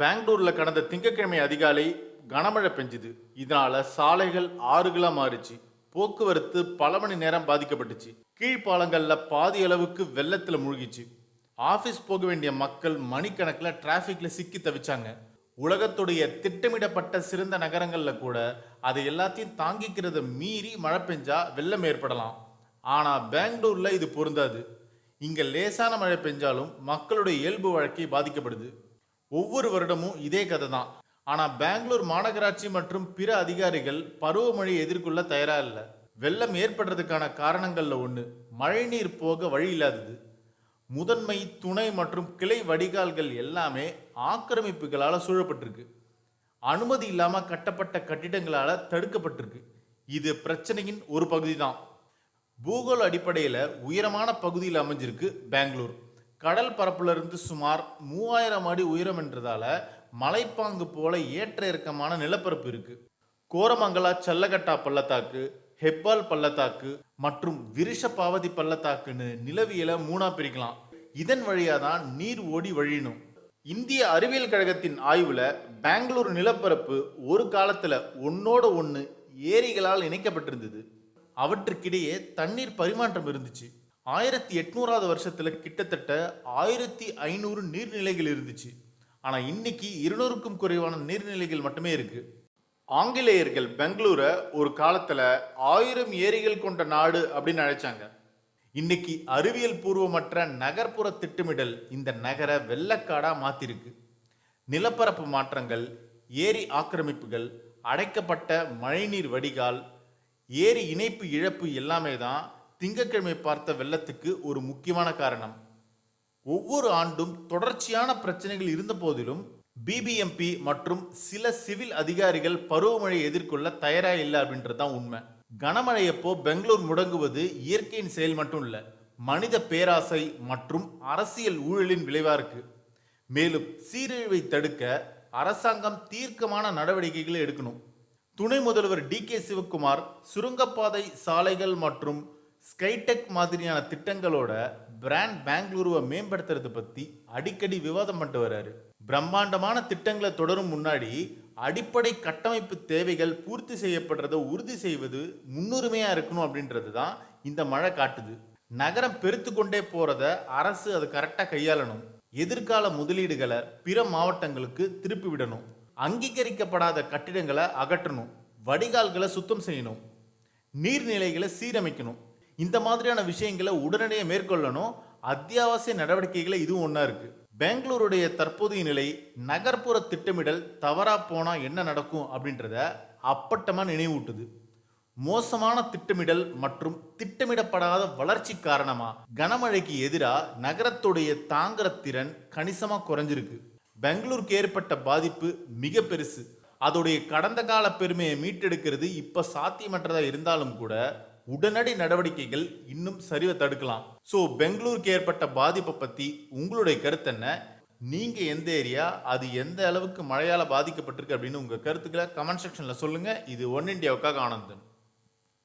பெங்களூரில் கடந்த திங்கட்கிழமை அதிகாலை கனமழை பெஞ்சுது. இதனால சாலைகள் ஆறுகளாக மாறிச்சு. போக்குவரத்து பல மணி நேரம் பாதிக்கப்பட்டுச்சு. கீழ்ப்பாலங்களில் பாதி அளவுக்கு வெள்ளத்தில் மூழ்கிச்சு. ஆஃபீஸ் போக வேண்டிய மக்கள் மணிக்கணக்கில் டிராஃபிக்கில் சிக்கி தவிச்சாங்க. உலகத்துடைய திட்டமிடப்பட்ட சிறந்த நகரங்களில் கூட அதை எல்லாத்தையும் தாங்கிக்கிறத மீறி மழை பெஞ்சா வெள்ளம் ஏற்படலாம். ஆனால் பெங்களூரில் இது பொருந்தாது. இங்கே லேசான மழை பெஞ்சாலும் மக்களுடைய இயல்பு வாழ்க்கை பாதிக்கப்படுது. ஒவ்வொரு வருடமும் இதே கதை தான் ஆனால் பெங்களூர் மாநகராட்சி மற்றும் பிற அதிகாரிகள் பருவமழையை எதிர்கொள்ள தயாராக இல்லை. வெள்ளம் ஏற்படுறதுக்கான காரணங்களில் ஒன்று மழைநீர் போக வழி இல்லாதது. முதன்மை துணை மற்றும் கிளை வடிகால்கள் எல்லாமே ஆக்கிரமிப்புகளால் சூழப்பட்டிருக்கு. அனுமதி இல்லாமல் கட்டப்பட்ட கட்டிடங்களால் தடுக்கப்பட்டிருக்கு. இது பிரச்சனையின் ஒரு பகுதி தான் பூகோள அடிப்படையில் உயரமான பகுதியில் அமைஞ்சிருக்கு பெங்களூர். கடல் பரப்புல இருந்து சுமார் மூவாயிரம் அடி உயரம் என்றதால மலைப்பாங்கு போல ஏற்ற இறக்கமான நிலப்பரப்பு இருக்கு. கோரமங்கலா சல்லகட்டா பள்ளத்தாக்கு ஹெப்பால் பள்ளத்தாக்கு மற்றும் விருஷபாவதி பள்ளத்தாக்குன்னு நிலவியலை மூணா பிரிக்கலாம். இதன் வழியாக தான் நீர் ஓடி வழியணும். இந்திய அறிவியல் கழகத்தின் ஆய்வுல பெங்களூர் நிலப்பரப்பு ஒரு காலத்துல ஒன்னோட ஒன்று ஏரிகளால் இணைக்கப்பட்டிருந்தது. அவற்றுக்கிடையே தண்ணீர் பரிமாற்றம் இருந்துச்சு. ஆயிரத்தி எட்நூறாவது வருஷத்தில் கிட்டத்தட்ட ஆயிரத்தி ஐநூறு நீர்நிலைகள் இருந்துச்சு. ஆனால் இன்னைக்கு இருநூறுக்கும் குறைவான நீர்நிலைகள் மட்டுமே இருக்கு. ஆங்கிலேயர்கள் பெங்களூரை ஒரு காலத்தில் ஆயிரம் ஏரிகள் கொண்ட நாடு அப்படின்னு அழைச்சாங்க. இன்னைக்கு அறிவியல் பூர்வமற்ற நகர்ப்புற திட்டமிடல் இந்த நகரை வெள்ளக்காடாக மாத்திருக்கு. நிலப்பரப்பு மாற்றங்கள் ஏரி ஆக்கிரமிப்புகள் அடைக்கப்பட்ட மழைநீர் வடிகால் ஏரி இணைப்பு இழப்பு எல்லாமே தான் திங்கட்கிழமை பார்த்த வெள்ளத்துக்கு ஒரு முக்கியமான காரணம். ஒவ்வொரு ஆண்டும் தொடர்ச்சியான பிரச்சனைகள் இருந்த போதிலும் பிபிஎம்பி மற்றும் சில சிவில் அதிகாரிகள் பருவமழை எதிர்கொள்ள தயாரா இல்லை அப்படின்றது தான் உண்மை. கனமழையப்போ பெங்களூர் முடங்குவது இயற்கையின் செயல் மட்டும் இல்லை மனித பேராசை மற்றும் அரசியல் ஊழலின் விளைவா இருக்கு. மேலும் சீரழிவை தடுக்க அரசாங்கம் தீர்க்கமான நடவடிக்கைகளை எடுக்கணும். துணை முதல்வர் டி கே சிவக்குமார் சுரங்கப்பாதை சாலைகள் மற்றும் ஸ்கைடெக் மாதிரியான திட்டங்களோட பிராண்ட் பெங்களூருவை மேம்படுத்துறது பத்தி அடிக்கடி விவாதம் பண்ணிட்டு வர்றாரு. பிரம்மாண்டமான திட்டங்களை தொடரும் முன்னாடி அடிப்படை கட்டமைப்பு தேவைகள் பூர்த்தி செய்யப்படுறதை உறுதி செய்வது முன்னுரிமையா இருக்கணும் அப்படின்றது தான் இந்த மழை காட்டுது. நகரம் பெருத்து கொண்டே போறத அரசு அது கரெக்டாக கையாளணும். எதிர்கால முதலீடுகளை பிற மாவட்டங்களுக்கு திருப்பி விடணும். அங்கீகரிக்கப்படாத கட்டிடங்களை அகற்றணும். வடிகால்களை சுத்தம் செய்யணும். நீர்நிலைகளை சீரமைக்கணும். இந்த மாதிரியான விஷயங்களை உடனடியாக மேற்கொள்ளணும். அத்தியாவசிய நடவடிக்கைகளை இதுவும் ஒன்றா இருக்கு. பெங்களூருடைய தற்போதைய நிலை நகர்ப்புற திட்டமிடல் தவறா போனா என்ன நடக்கும் அப்படின்றத அப்பட்டமா நினைவூட்டுது. மோசமான திட்டமிடல் மற்றும் திட்டமிடப்படாத வளர்ச்சி காரணமா கனமழைக்கு எதிரா நகரத்துடைய தாங்குற திறன் கணிசமா குறைஞ்சிருக்கு. பெங்களூருக்கு ஏற்பட்ட பாதிப்பு மிக பெருசு. அதோடைய கடந்த கால பெருமையை மீட்டெடுக்கிறது இப்ப சாத்தியமற்றதா இருந்தாலும் கூட உடனடி நடவடிக்கைகள் இன்னும் சரிவை தடுக்கலாம். ஸோ பெங்களூருக்கு ஏற்பட்ட பாதிப்பை பற்றி உங்களுடைய கருத்து என்ன? நீங்கள் எந்த ஏரியா? அது எந்த அளவுக்கு மழையால் பாதிக்கப்பட்டிருக்கு அப்படின்னு உங்கள் கருத்துக்களை கமெண்ட் செக்ஷனில் சொல்லுங்கள் இது ஒன் இண்டியாவுக்காக ஆனந்தன்.